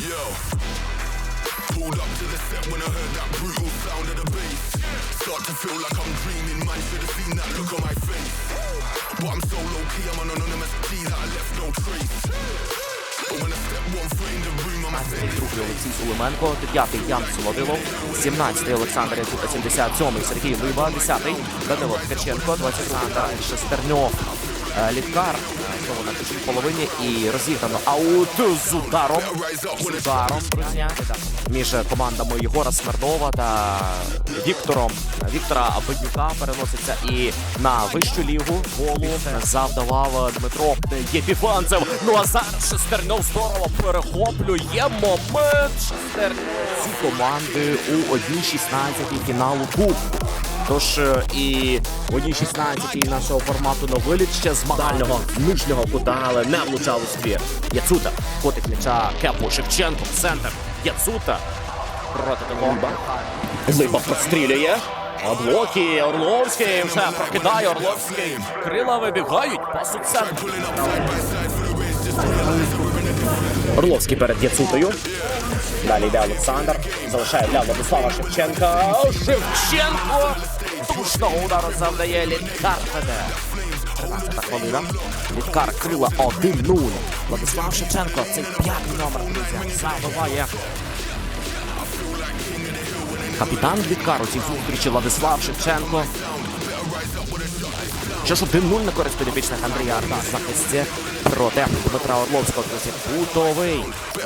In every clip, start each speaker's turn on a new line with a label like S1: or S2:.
S1: Yo. Pulled up to the set when I heard that brutal sound of the bass. Start to feel like I'm dreaming, man. Should have seen that look on my face. But I'm so low key, I'm an anonymous G that I left no trace. But when I step one foot in the room, I'm
S2: Другий Олексій Сулименко, дев'ятий Ян Солодилов, 17-й Олександр Язука, 77-й Сергій Либа, 10-й Данило Ткаченко, 20-й Шестерньов. Е, Літкар знову на тишній половині і розіграно аут з ударом. З ударом. Між командами Єгора Смердова та Віктором. Віктора Беднюка переноситься і на вищу лігу голу завдавав Дмитро Єпіфанцев. Ну а зараз Шестерньов здорово перехоплює момент. Шестер ці команди у 1-16 фіналу Кубку. Тож е, і в 1-16 нашого формату на виліт ще з дальнього нижнього кута, але не влучав у ствір. Яцута котить м'яча Кепу Шевченко, центр. Яцута проти Либа. Либа прострілює. Облоки, Орловський вже прокидає Орловський. Крила вибігають, пас у центр. Орловський перед Яцутою. Далі йде Олександр. Залишає для Владислава Шевченка. Шевченко! Тушного удару завдає Літкар веде. 13 хвилина. Літкар крила 1-0. Владислав Шевченко, цей п'ятий номер, друзі, забиває. Капітан Літкар у цій зустрічі Владислав Шевченко. Що ж 1-0 на користь підопічних Андрія Арда захисті проти Дмитра Орловського. Друзі, кутовий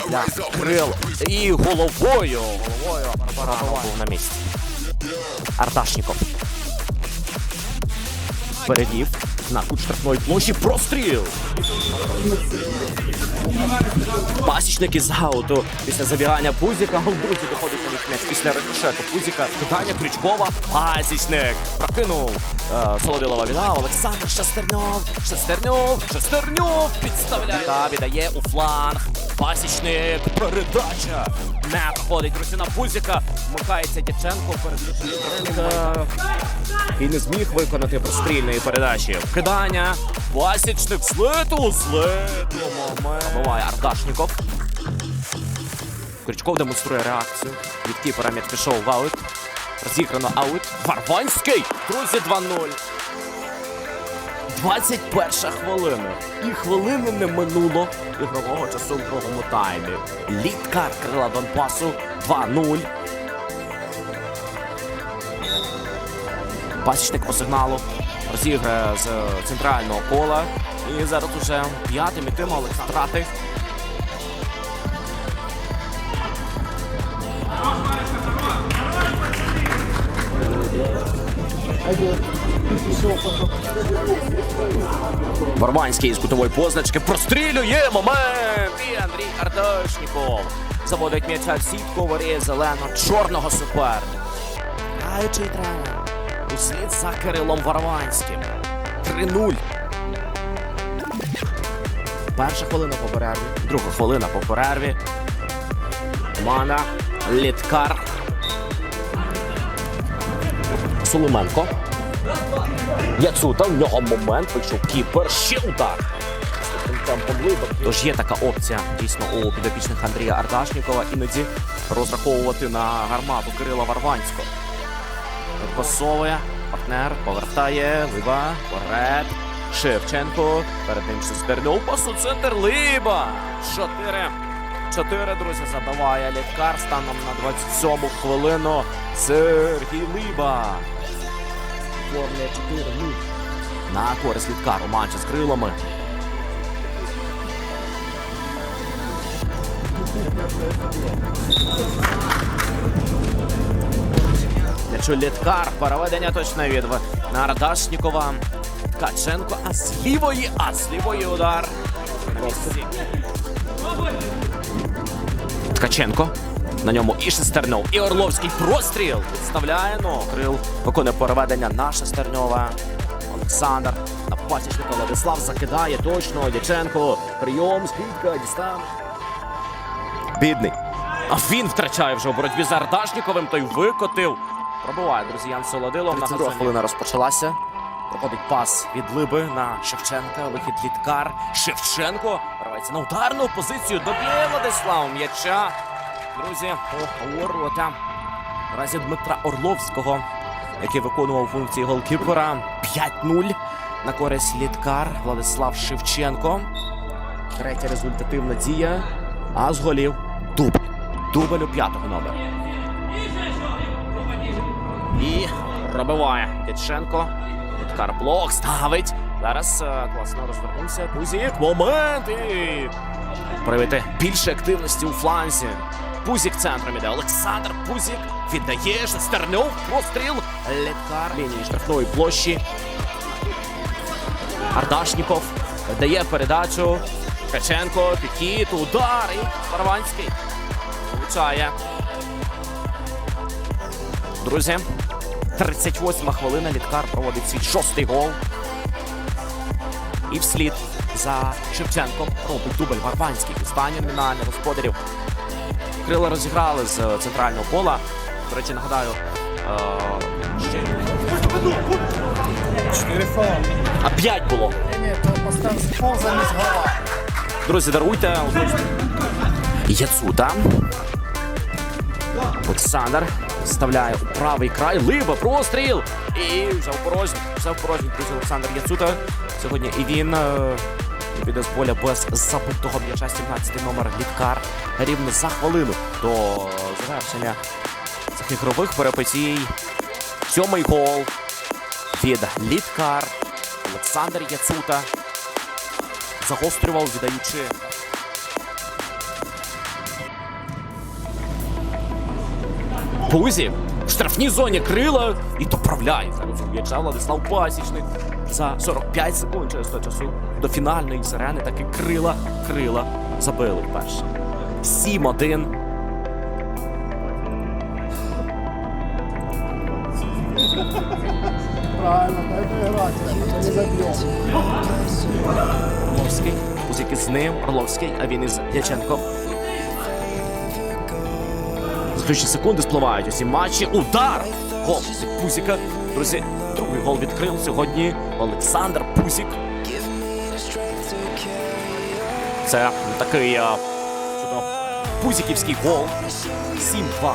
S2: для крил і головою. Головою Барабанов був на місці. Арташніков. Перевів на кут штрафної площі. Простріл. Пасічник із ауту після забігання Пузіка. Голбузі доходить на м'яч після рикошету. Пузіка. Кидання Крючкова. Пасічник. Прокинув е, Солодилова віна. Олександр Шестерньов. Шестерньов. Шестерньов. Підставляє. Та віддає у фланг. Пасічник. Передача. Не проходить Русіна Пузіка. Вмикається Дяченко перед Дяченко. І не зміг виконати прострільної передачі. Вкидання. Пасічник злету. Злету. Момент. Буває Ардашніков. Крючков демонструє реакцію. Від кіпера м'яч пішов в аут. Розіграно аут. Варванський. Друзі, 2-0. 21 хвилина. І хвилини не минуло ігрового часу в другому таймі. Літкар крила Донбасу 2-0. Пасічник по сигналу розіграє з центрального кола. І зараз уже п'ятим ітиме Олександр Трати. Барбанський з кутової позначки прострілює момент. І Андрій Ардашніков заводить м'яча в сітку воріє зелено-чорного суперника. Граючий тренер. Услід за Кирилом Варванським. 3-0. Перша хвилина по перерві, друга хвилина по перерві. Команда Літкар. Соломенко. Яцута, в нього момент, вийшов кіпер, ще удар. Тож є така опція дійсно у підопічних Андрія Ардашнікова іноді розраховувати на гармату Кирила Варванського. Пасовує, партнер повертає, Либа, вперед. Шевченко, перед ним Шестерньов, пас у центр Либа. Чотири. Чотири, друзі, забиває Літкар станом на 27-му хвилину. Сергій Либа. Оформлює 4 На користь Літкару матчі з крилами. Якщо Літкар, переведення точно від Нардашнікова. Ткаченко, а з лівої, а з лівої удар. На місці. Ткаченко. На ньому і Шестернов, і Орловський простріл. Підставляє, ну, Крил виконує переведення на Шестерньова. Олександр на пасічника Владислав закидає точно. Дяченко. Прийом, скидка, дістан. Бідний. А він втрачає вже у боротьбі з Ардашніковим, той викотив. Пробиває, друзі, Ян Солодилов. На друга хвилина розпочалася. Проходить пас від Либи на Шевченка. Вихід Літкар. Шевченко. Гравець на ударну позицію. Доб'є Владислав м'яча. Друзі, у ворота. Наразі Дмитра Орловського, який виконував функції голкіпера. 5-0 на користь літкар Владислав Шевченко. Третя результативна дія. А з голів дубль. Дубль у п'ятого номера. І пробиває Дяченко. Літкар блок ставить. Зараз е, класно розвернувся. Пузік. Момент і проявити більше активності у фланзі. Пузік центром іде. Олександр Пузік віддає Шестерньов. Постріл. Літкар лінії штрафної площі. Ардашніков дає передачу. Ткаченко, підхід, удар і Парванський. Влучає. Друзі, 38 хвилина. Літкар проводить свій шостий гол. І вслід за Шевченком робить дубль Варванський. Останній номінальний господарів. Крила розіграли з е, центрального пола. До речі, нагадаю. е, ще-
S3: Чотири фоли.
S2: А 5 було.
S3: Фол замість гола.
S2: Друзі, даруйте. Яцута. Олександр вставляє у правий край. Либа, простріл. І взяв порожній. Взяв порожній, друзі, Олександр Яцута. Сьогодні і він е, піде з поля без забитого м'яча 17 номер Літкар. Рівно за хвилину до завершення цих ігрових перипетій. Сьомий гол від Літкар. Олександр Яцута загострював, віддаючи. Пузі в штрафній зоні крила і доправляє зараз м'яча Владислав Пасічник за 45 секунд через до часу до фінальної сирени таки крила, крила забили вперше. 7-1.
S3: Правильно. Не заб'ємо.
S2: Орловський. Пузик із ним. Орловський, а він із Дяченко. Заключні секунди спливають усі матчі. Удар! Гол від Пузіка. Друзі, другий гол відкрив сьогодні Олександр Пузік. Це такий а, пузіківський гол. 7-2.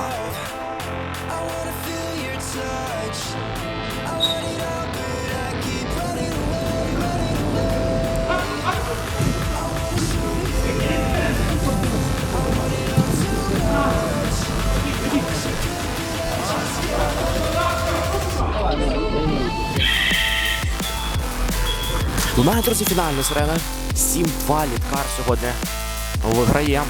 S2: Лунає, друзі, фінальна сирена. 7-2 літкар сьогодні виграє